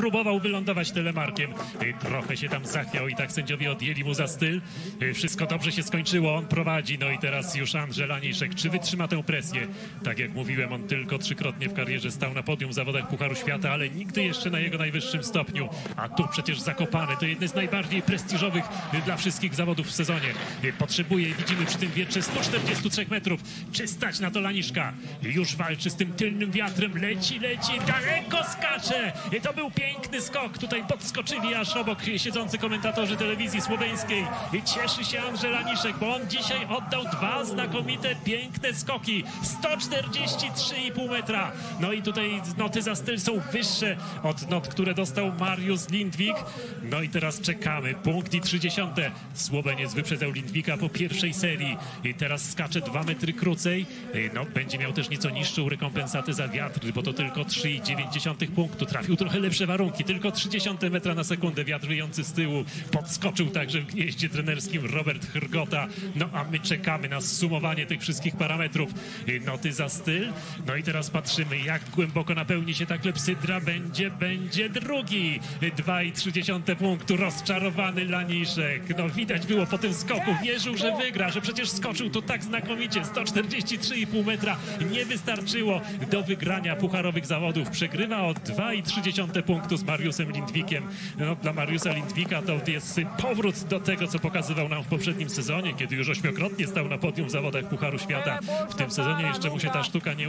próbował wylądować telemarkiem. Trochę się tam zachwiał i tak sędziowie odjęli mu za styl. Wszystko dobrze się skończyło, on prowadzi. No i teraz już Andrzej Laniszek. Czy wytrzyma tę presję? Tak jak mówiłem, on tylko trzykrotnie w karierze stał na podium w zawodach Pucharu Świata, ale nigdy jeszcze na jego najwyższym stopniu. A tu przecież Zakopane to jedne z najbardziej prestiżowych dla wszystkich zawodów w sezonie. Potrzebuje, widzimy przy tym wietrze 143 metrów. Czy stać na to Laniszka? Już walczy z tym tylnym wiatrem, leci, leci, daleko skacze! To był piękny skok. Tutaj podskoczyli aż obok siedzący komentatorzy telewizji słoweńskiej. I cieszy się Andrzej Laniszek, bo on dzisiaj oddał dwa znakomite, piękne skoki. 143,5 metra. No i tutaj noty za styl są wyższe od not, które dostał Mariusz Lindwik. No i teraz czekamy. Punkt i 30. Słoweniec wyprzedzał Lindwika po pierwszej serii. I teraz skacze dwa metry krócej. No, będzie miał też nieco niższą rekompensatę za wiatr, bo to tylko 3,9 punktu. Trafił trochę lepsze warunki. Tylko 30 metra na sekundę wiatr wyjący z tyłu. Podskoczył także w gnieździe trenerskim Robert Hrgota. No a my czekamy na zsumowanie tych wszystkich parametrów. Noty za styl. No i teraz patrzymy, jak głęboko napełni się ta klepsydra. Będzie, będzie drugi. Y, 2,3 punktu. Rozczarowany Laniszek. No widać było po tym skoku. Wierzył, że wygra, że przecież skoczył to tak znakomicie. 143,5 metra nie wystarczyło do wygrania pucharowych zawodów. Przegrywa o 2,3 punktu z Mariusem Lindwikiem. No, dla Mariusa Lindwika to jest powrót do tego, co pokazywał nam w poprzednim sezonie, kiedy już ośmiokrotnie stał na podium w zawodach Pucharu Świata. W tym sezonie jeszcze mu się ta sztuka nie